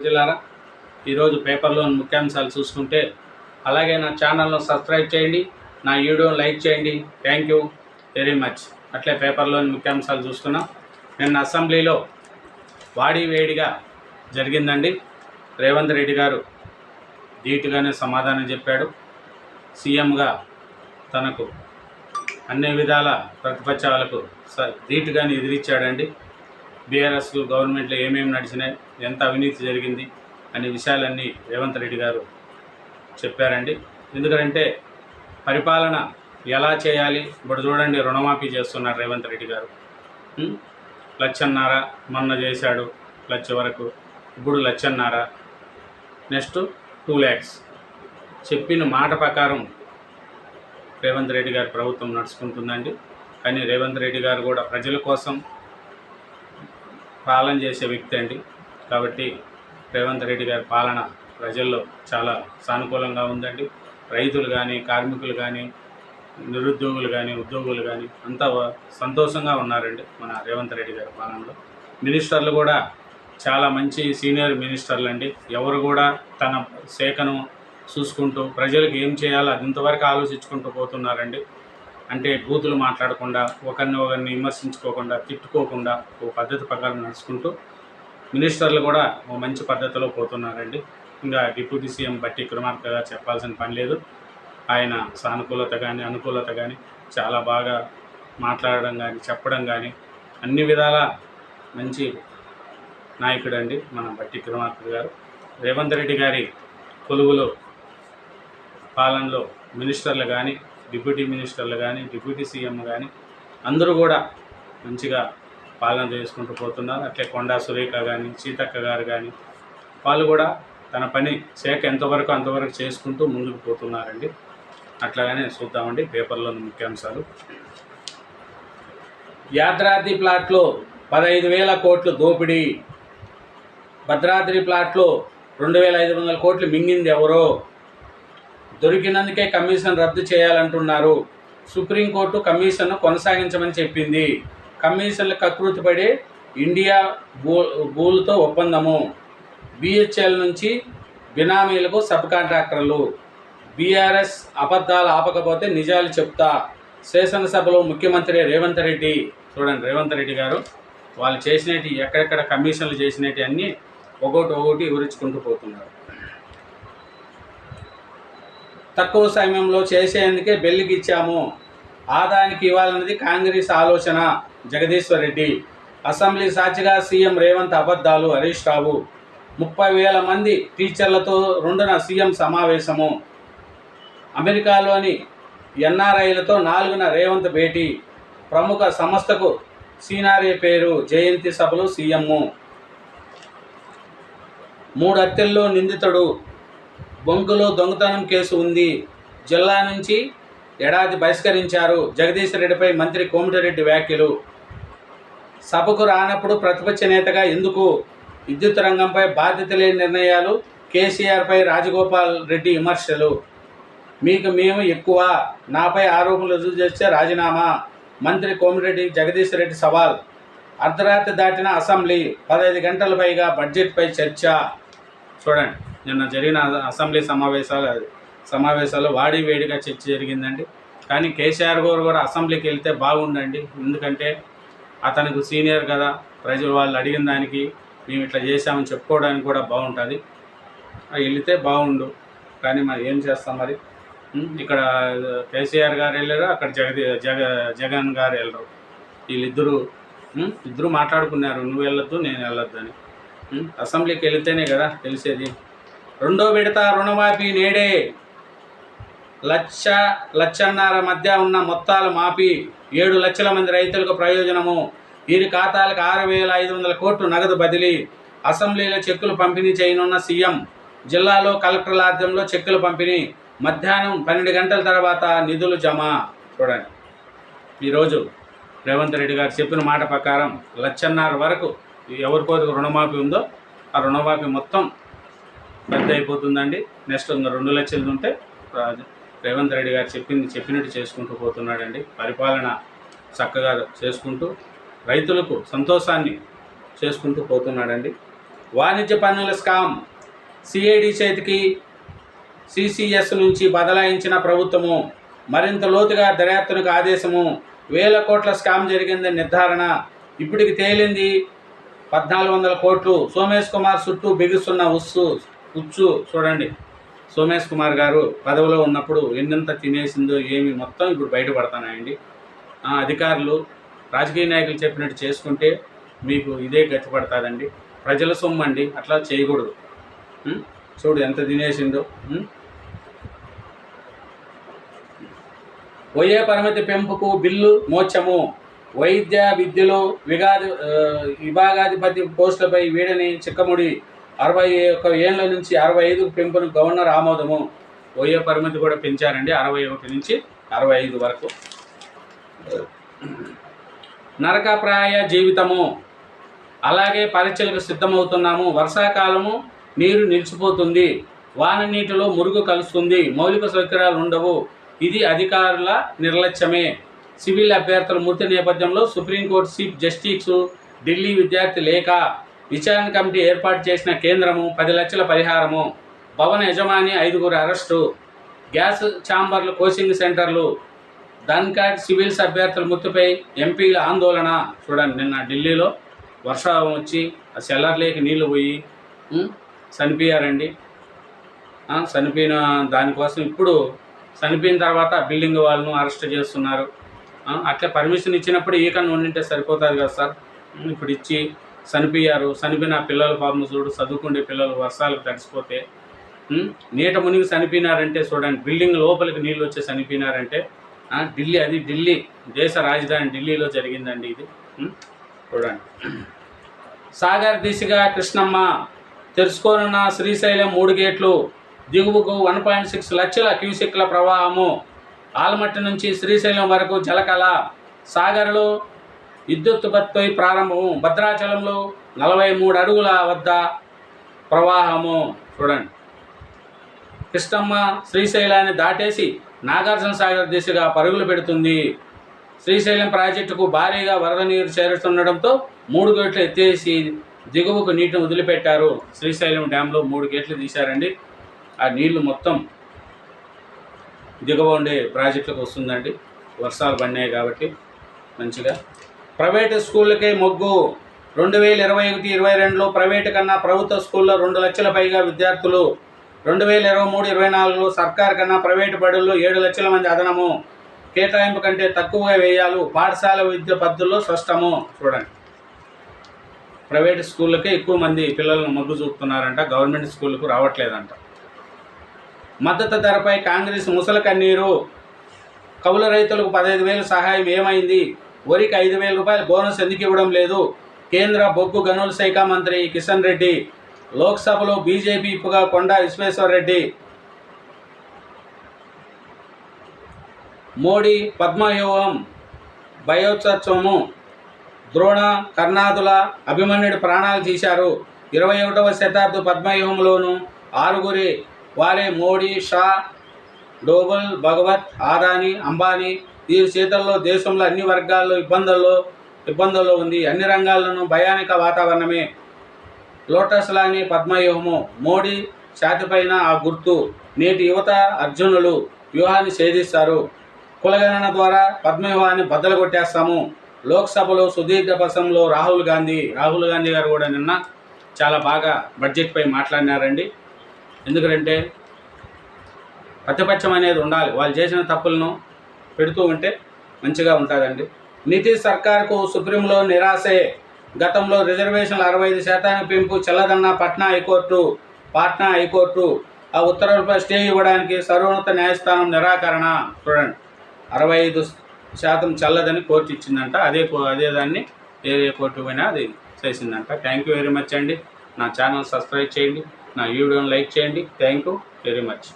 ప్రజలారా ఈరోజు పేపర్లోని ముఖ్యాంశాలు చూసుకుంటే అలాగే నా ఛానల్ను సబ్స్క్రైబ్ చేయండి నా వీడియోని లైక్ చేయండి. థ్యాంక్ యూ వెరీ మచ్ అట్లే పేపర్లోని ముఖ్యాంశాలు చూస్తున్నాం. నిన్న అసెంబ్లీలో వాడి వేడిగా జరిగిందండి. రేవంత్ రెడ్డి గారు ధీటుగానే సమాధానం చెప్పాడు. సీఎంగా తనకు అన్ని విధాల ప్రతిపక్షాలకు స ధీటుగానే ఎదిరించాడండి. బీఆర్ఎస్ గవర్నమెంట్లో ఏమేమి నడిచినాయి ఎంత అవినీతి జరిగింది అనే విషయాలన్నీ రేవంత్ రెడ్డి గారు చెప్పారండి. ఎందుకంటే పరిపాలన ఎలా చేయాలి ఇప్పుడు చూడండి రుణమాఫీ చేస్తున్నారు రేవంత్ రెడ్డి గారు. లచ్చన్నార మొన్న చేశాడు లక్ష వరకు ఇప్పుడు లచ్చన్నార నెక్స్ట్ టూ ల్యాక్స్. చెప్పిన మాట ప్రకారం రేవంత్ రెడ్డి గారి ప్రభుత్వం నడుచుకుంటుందండి. కానీ రేవంత్ రెడ్డి గారు కూడా ప్రజల కోసం పాలన చేసే వ్యక్తి అండి. కాబట్టి రేవంత్ రెడ్డి గారి పాలన ప్రజల్లో చాలా సానుకూలంగా ఉందండి. రైతులు కానీ కార్మికులు కానీ నిరుద్యోగులు కానీ ఉద్యోగులు కానీ అంతా సంతోషంగా ఉన్నారండి మన రేవంత్ రెడ్డి గారి పాలనలో. మినిస్టర్లు కూడా చాలా మంచి సీనియర్ మినిస్టర్లు అండి. ఎవరు కూడా తన శాఖను చూసుకుంటూ ప్రజలకు ఏం చేయాలో అది ఇంతవరకు ఆలోచించుకుంటూ పోతున్నారండి. అంటే బూతులు మాట్లాడకుండా ఒకరిని ఒకరిని విమర్శించుకోకుండా తిట్టుకోకుండా ఓ పద్ధతి ప్రకారం నడుచుకుంటూ మినిస్టర్లు కూడా ఓ మంచి పద్ధతిలో పోతున్నారండి. ఇంకా డిప్యూటీ సీఎం బట్టి విక్రమార్క చెప్పాల్సిన పని లేదు. ఆయన సానుకూలత కానీ అనుకూలత కానీ చాలా బాగా మాట్లాడడం కానీ చెప్పడం కానీ అన్ని విధాల మంచి నాయకుడు అండి మన బట్టి విక్రమార్క గారు. రేవంత్ రెడ్డి గారి కొలువులో పాలనలో మినిస్టర్లు కానీ డిప్యూటీ మినిస్టర్లు కానీ డిప్యూటీ సీఎం కానీ అందరూ కూడా మంచిగా పాలన చేసుకుంటూ పోతున్నారు. అట్లే కొండా సురేఖ కానీ సీతక్క గారు కానీ వాళ్ళు కూడా తన పని శాఖ ఎంతవరకు అంతవరకు చేసుకుంటూ ముందుకు పోతున్నారండి. అట్లాగనే చూద్దామండి పేపర్లోని ముఖ్యాంశాలు. యాత్రాద్రి ప్లాట్లో పదహైదు వేల కోట్లు దోపిడీ. భద్రాద్రి ప్లాట్లో రెండు వేల ఐదు వందల కోట్లు మింగింది ఎవరో? దొరికినందుకే కమిషన్ రద్దు చేయాలంటున్నారు. సుప్రీంకోర్టు కమిషన్ను కొనసాగించమని చెప్పింది. కమిషన్లు కకృతిపడి ఇండియా భూ భూలతో ఒప్పందము. బిహెచ్ఎల్ నుంచి బినామీలకు సబ్ కాంట్రాక్టర్లు బీఆర్ఎస్ అబద్ధాలు ఆపకపోతే నిజాలు చెప్తా. శాసనసభలో ముఖ్యమంత్రి రేవంత్ రెడ్డి చూడండి రేవంత్ రెడ్డి గారు వాళ్ళు చేసినవి ఎక్కడెక్కడ కమిషన్లు చేసినవి అన్నీ ఒకటి ఒకటి వివరించుకుంటూ పోతున్నారు. తక్కువ సమయంలో చేసేందుకే బెల్లికి ఇచ్చాము. ఆదాయానికి ఇవ్వాలన్నది కాంగ్రెస్ ఆలోచన జగదీశ్వర్ రెడ్డి. అసెంబ్లీ సాక్షిగా సీఎం రేవంత్ అబద్ధాలు హరీష్ రావు. ముప్పై వేల మంది టీచర్లతో రెండున సీఎం సమావేశము. అమెరికాలోని ఎన్ఆర్ఐలతో నాలుగున రేవంత్ భేటీ. ప్రముఖ సంస్థకు సీనారే పేరు జయంతి సభలు సీఎం మూడు హత్యల్లో నిందితుడు బొంకులో దొంగతనం కేసు ఉంది. జిల్లా నుంచి ఏడాది బహిష్కరించారు. జగదీశ్ రెడ్డిపై మంత్రి కోమటిరెడ్డి వ్యాఖ్యలు. సభకు రానప్పుడు ప్రతిపక్ష నేతగా ఎందుకు విద్యుత్ రంగంపై బాధ్యత లేని నిర్ణయాలు? కేసీఆర్పై రాజగోపాల్ రెడ్డి విమర్శలు. మీకు మేము ఎక్కువ. నాపై ఆరోపణలు రుజువు చేస్తే రాజీనామా. మంత్రి కోమిరెడ్డి జగదీష్ రెడ్డి సవాల్. అర్ధరాత్రి దాటిన అసెంబ్లీ పదహైదు గంటల పైగా బడ్జెట్పై చర్చ. చూడండి. నిన్న జరిగిన అసెంబ్లీ సమావేశాలు సమావేశాల్లో వాడి వేడిగా చర్చ జరిగిందండి. కానీ కేసీఆర్ గారు కూడా అసెంబ్లీకి వెళ్తే బాగుండండి. ఎందుకంటే అతనికి సీనియర్ కదా ప్రజలు వాళ్ళు అడిగిన దానికి మేము ఇట్లా చేసామని చెప్పుకోవడానికి కూడా బాగుంటుంది. వెళితే బాగుండు. కానీ మరి ఏం చేస్తాం మరి? ఇక్కడ కేసీఆర్ గారు వెళ్ళారు అక్కడ జగది జగ జగన్ గారు వెళ్ళరు. వీళ్ళిద్దరూ ఇద్దరు మాట్లాడుకున్నారు. నువ్వు వెళ్ళొద్దు నేను వెళ్ళొద్దు అని అసెంబ్లీకి వెళితేనే కదా తెలిసేది. రెండో విడత రుణమాఫీ నేడే. లక్ష లక్షన్నర మధ్య ఉన్న మొత్తాలు మాఫీ ఏడు లక్షల మంది రైతులకు ప్రయోజనము. వీరి ఖాతాలకు ఆరు వేల ఐదు వందల కోట్లు నగదు బదిలీ. అసెంబ్లీలో చెక్కులు పంపిణీ చేయనున్న సీఎం జిల్లాలో కలెక్టర్ల ఆధ్వర్యంలో చెక్కులు పంపిణీ. మధ్యాహ్నం పన్నెండు గంటల తర్వాత నిధులు జమ. చూడండి. ఈరోజు రేవంత్ రెడ్డి గారు చెప్పిన మాట ప్రకారం లక్షన్నర వరకు ఎవరికోరికి రుణమాఫీ ఉందో ఆ రుణమాఫీ మొత్తం పెద్ద అయిపోతుందండి నెక్స్ట్ ఇంకా రెండు లక్షలు ఉంటే రేవంత్ రెడ్డి గారు చెప్పింది చెప్పినట్టు చేసుకుంటూ పోతున్నాడండి. పరిపాలన చక్కగా చేసుకుంటూ రైతులకు సంతోషాన్ని చేసుకుంటూ పోతున్నాడండి. వాణిజ్య పన్నుల స్కామ్ సిఐడి చేతికి సిసిఎస్ నుంచి బదలాయించిన ప్రభుత్వము మరింత లోతుగా దర్యాప్తునకు ఆదేశము వేల కోట్ల స్కామ్ జరిగిందని నిర్ధారణ ఇప్పటికి తేలింది పద్నాలుగు వందల కోట్లు. సోమేష్ కుమార్ చుట్టూ బిగుస్తున్న ఉస్సు పుచ్చు చూడండి. సోమేష్ కుమార్ గారు పదవిలో ఉన్నప్పుడు ఎన్నెంత తినేసిందో ఏమి మొత్తం ఇప్పుడు బయటపడతానండి అధికారులు రాజకీయ నాయకులు చెప్పినట్టు చేసుకుంటే మీకు ఇదే గతి పడుతుందండి ప్రజల సొమ్ము అండి అట్లా చేయకూడదు. చూడు ఎంత తినేసిందో. వయ్యే పరిమితి పెంపుకు బిల్లు మోచము. వైద్య విద్యలో విగాది విభాగాధిపతి పోస్టులపై వీడని చిక్కముడి అరవై ఒక్క ఏళ్ళ నుంచి అరవై ఐదుకు పెంపును గవర్నర్ ఆమోదము. వయో పరిమితి కూడా పెంచారండి అరవై ఒకటి నుంచి అరవై ఐదు వరకు. నరకప్రాయ జీవితము. అలాగే పరీక్షలకు సిద్ధమవుతున్నాము. వర్షాకాలము నీరు నిలిచిపోతుంది. వాన నీటిలో మురుగు కలుస్తుంది. మౌలిక సౌకర్యాలు ఉండవు. ఇది అధికారుల నిర్లక్ష్యమే. సివిల్ అభ్యర్థుల మృతి నేపథ్యంలో సుప్రీంకోర్టు చీఫ్ జస్టిస్ ఢిల్లీ విద్యార్థి లేఖ విచారణ కమిటీ ఏర్పాటు చేసిన కేంద్రము పది లక్షల పరిహారము భవన యజమాని ఐదుగురు అరెస్టు గ్యాస్ ఛాంబర్లు కోచింగ్ సెంటర్లు ధన్కాడ్ సివిల్స్ అభ్యర్థుల మృతిపై ఎంపీల ఆందోళన. చూడండి నిన్న ఢిల్లీలో వర్షం వచ్చి ఆ సెల్లర్లేకి నీళ్ళు పోయి చనిపోయారండి. చనిపోయిన దానికోసం ఇప్పుడు చనిపోయిన తర్వాత బిల్డింగ్ వాళ్ళను అరెస్ట్ చేస్తున్నారు. అట్లా పర్మిషన్ ఇచ్చినప్పుడు ఈ కన్నా ఉండింటే సరిపోతుంది కదా సార్? ఇప్పుడు ఇచ్చి చనిపోయారు చనిపోయిన పిల్లల పాపం చూడు చదువుకునే పిల్లలు వర్షాలకు తడిసిపోతే నీట మునిగి చనిపోయినారంటే చూడండి బిల్డింగ్ లోపలికి నీళ్ళు వచ్చి చనిపోయినారంటే ఢిల్లీ అది ఢిల్లీ దేశ రాజధాని ఢిల్లీలో జరిగిందండి ఇది చూడండి. సాగర్ దిశగా కృష్ణమ్మ తెరుచుకోనున్న శ్రీశైలం మూడు గేట్లు దిగువకు వన్ పాయింట్ సిక్స్ లక్షల క్యూసెక్ల ప్రవాహము ఆలమట్టి నుంచి శ్రీశైలం వరకు జలకళ సాగర్లో విద్యుత్పత్తి ప్రారంభము భద్రాచలంలో నలభై మూడు అడుగుల వద్ద ప్రవాహము. చూడండి. కృష్ణమ్మ శ్రీశైలాన్ని దాటేసి నాగార్జున సాగర్ దిశగా పరుగులు పెడుతుంది. శ్రీశైలం ప్రాజెక్టుకు భారీగా వరద నీరు చేరుతుండడంతో మూడు గేట్లు ఎత్తేసి దిగువకు నీటిని వదిలిపెట్టారు. శ్రీశైలం డ్యాంలో మూడు గేట్లు తీశారండి. ఆ నీళ్ళు మొత్తం దిగువ ఉండే ప్రాజెక్టులకు వస్తుందండి. వర్షాలు పడినాయి కాబట్టి మంచిగా ప్రైవేటు స్కూళ్ళకే మొగ్గు. రెండు వేల ఇరవై ఒకటి ఇరవై రెండులో ప్రైవేటు కన్నా ప్రభుత్వ స్కూల్లో రెండు లక్షల పైగా విద్యార్థులు. రెండు వేల ఇరవై మూడు ఇరవై నాలుగులో సర్కార్ కన్నా ప్రైవేటు బడుల్లో ఏడు లక్షల మంది అదనము. కేటాయింపు కంటే తక్కువగా వేయాలి. పాఠశాల విద్య పద్ధతుల్లో స్పష్టము. చూడండి. ప్రైవేట్ స్కూళ్ళకే ఎక్కువ మంది పిల్లలను మొగ్గు చూపుతున్నారంట. గవర్నమెంట్ స్కూళ్ళకు రావట్లేదంట. మద్దతు ధరపై కాంగ్రెస్ ముసల కన్నీరు. కౌలు రైతులకు పదహైదు వేలు సహాయం ఏమైంది? వరికి ఐదు వేల రూపాయల బోనస్ ఎందుకు ఇవ్వడం లేదు? కేంద్ర బొగ్గు గనుల శాఖ మంత్రి కిషన్ రెడ్డి లోక్సభలో బీజేపీ ఇప్పుగా కొండా విశ్వేశ్వరరెడ్డి మోడీ పద్మవ్యూహం భయోత్సవము ద్రోణ కర్ణాదుల అభిమన్యుడి ప్రాణాలు తీశారు. ఇరవై ఒకటవ శతాబ్ది పద్మవ్యూహంలోను ఆరుగురి వారే మోడీ షా డోబల్ భగవత్ ఆదాని అంబానీ దీని చేతల్లో దేశంలో అన్ని వర్గాల్లో ఇబ్బందుల్లో ఇబ్బందుల్లో ఉంది. అన్ని రంగాల్లోనూ భయానిక వాతావరణమే. లోటస్ లాని పద్మవ్యూహము. మోడీ ఛాతిపైన ఆ గుర్తు. నేటి యువత అర్జునులు వ్యూహాన్ని ఛేదిస్తారు. కులగణన ద్వారా పద్మవ్యూహాన్ని బద్దలు కొట్టేస్తాము లోక్సభలో సుదీర్ఘ ప్రసంలో రాహుల్ గాంధీ రాహుల్ గాంధీ గారు కూడా నిన్న చాలా బాగా బడ్జెట్పై మాట్లాడినారండి. ఎందుకంటే ప్రతిపక్షం అనేది ఉండాలి. వాళ్ళు చేసిన తప్పులను పెడుతూ ఉంటే మంచిగా ఉంటుందండి. నితీష్ సర్కార్కు సుప్రీంలో నిరాశే. గతంలో రిజర్వేషన్లు అరవై ఐదు శాతానికి పెంపు చెల్లదన్న Patna high court Patna high court ఆ ఉత్తర్వులపై స్టే ఇవ్వడానికి సర్వోన్నత న్యాయస్థానం నిరాకరణ. చూడండి అరవై ఐదు శాతం చల్లదని కోర్టు ఇచ్చిందంట అదే అదే దాన్ని ఏ ఏ కోర్టు పోయినా అది చేసిందంట. థ్యాంక్ యూ వెరీ మచ్ అండి. నా ఛానల్ సబ్స్క్రైబ్ చేయండి నా వీడియోని లైక్ చేయండి. Thank you very much